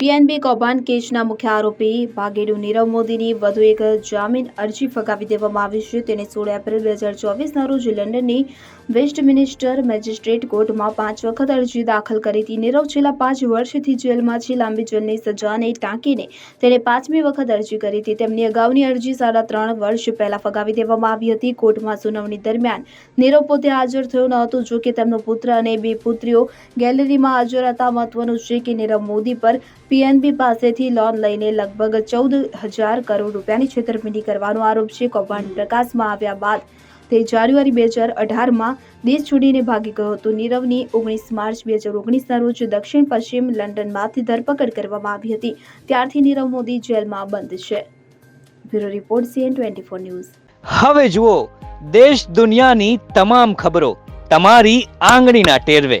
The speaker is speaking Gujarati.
પીએનબી કૌભાંડ કેસના મુખ્ય આરોપી ભાગેડુ નીરવ મોદીની વધુ એક જામીન અરજી ફગાવી દેવામાં આવી છે. તેને સોળ એપ્રિલ બે હજાર ચોવીસના રોજ લંડનની વેસ્ટમિનિસ્ટર મેજિસ્ટ્રેટ કોર્ટમાં પાંચ વખત અરજી દાખલ કરી હતી. નીરવ છેલ્લા પાંચ વર્ષથી જેલમાં છે. લાંબી જેલની સજાને ટાંકીને તેણે પાંચમી વખત અરજી કરી હતી. તેમની અગાઉની અરજી સાડા ત્રણ વર્ષ પહેલા ફગાવી દેવામાં આવી હતી. કોર્ટમાં સુનાવણી દરમિયાન નીરવ પોતે હાજર થયો ન હતો. જો કે તેમનો પુત્ર અને બે પુત્રીઓ ગેલેરીમાં હાજર હતા. મહત્વનું છે કે નીરવ મોદી પર પીએનબી પાસેથી લોન લઈને લગભગ ચૌદ હજાર કરોડ રૂપિયાની છેતરપિંડી કરવાનો આરોપ છે. કૌભાંડ પ્રકાશમાં આવ્યા બાદ તે જાન્યુઆરી બે હજાર અઢારમાં દેશ છોડીને ભાગી ગયો હતો. નીરવની ઓગણીસ માર્ચ બે હજાર ઓગણીસના રોજ દક્ષિણ પશ્ચિમ લંડનમાંથી ધરપકડ કરવામાં આવી હતી. ત્યારથી નીરવ મોદી જેલમાં બંધ છે. Bureau report CN twenty four news. હવે જુઓ, દેશ દુનિયાની તમામ ખબરો તમારી આંગળીના ટેરવે.